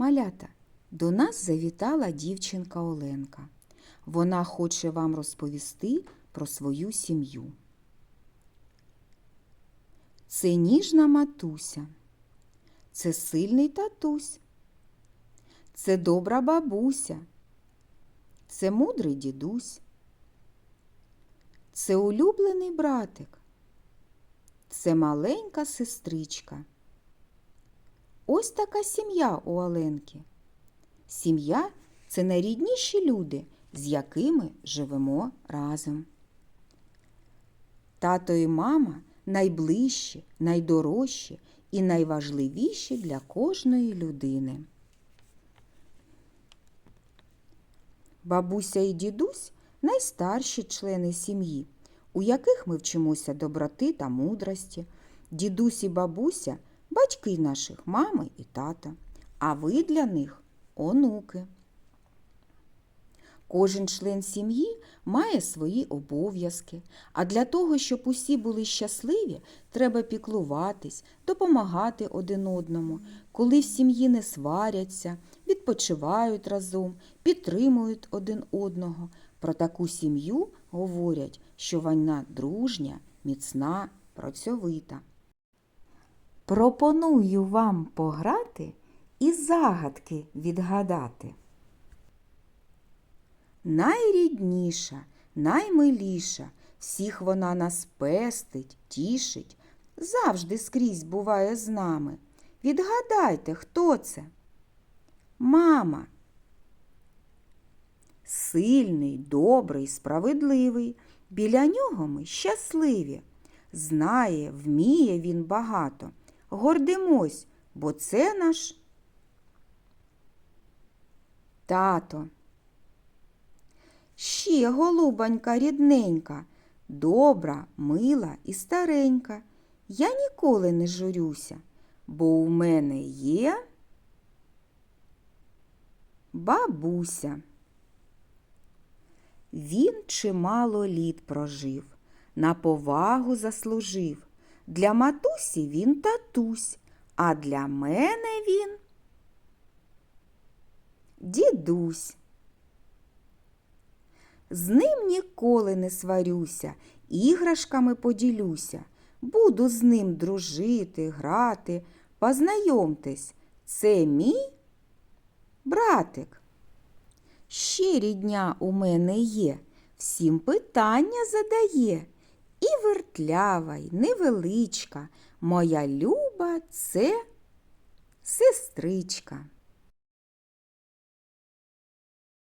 Малята, до нас завітала дівчинка Оленка. Вона хоче вам розповісти про свою сім'ю. Це ніжна матуся, це сильний татусь, це добра бабуся, це мудрий дідусь, це улюблений братик, це маленька сестричка. Ось така сім'я у Оленки. Сім'я це найрідніші люди, з якими живемо разом. Тато і мама найближчі, найдорожчі і найважливіші для кожної людини. Бабуся і дідусь найстарші члени сім'ї, у яких ми вчимося доброти та мудрості. Дідусь і бабуся батьки наших мами і тата, а ви для них онуки. Кожен член сім'ї має свої обов'язки, а для того, щоб усі були щасливі, треба піклуватись, допомагати один одному, коли в сім'ї не сваряться, відпочивають разом, підтримують один одного. Про таку сім'ю говорять, що вона дружня, міцна, працьовита. Пропоную вам пограти і загадки відгадати. Найрідніша, наймиліша, всіх вона нас пестить, тішить, завжди скрізь буває з нами. Відгадайте, хто це? Мама. Сильний, добрий, справедливий. Біля нього ми щасливі. Знає, вміє він багато. Гордимось, бо це наш тато. Ще голубонька рідненька, добра, мила і старенька. Я ніколи не журюся, бо у мене є бабуся. Він чимало літ прожив, на повагу заслужив. Для матусі він татусь, а для мене він дідусь. З ним ніколи не сварюся, іграшками поділюся. Буду з ним дружити, грати. Познайомтесь, це мій братик. Ще рідня у мене є, всім питання задає. І вертлява, й невеличка, моя люба це сестричка.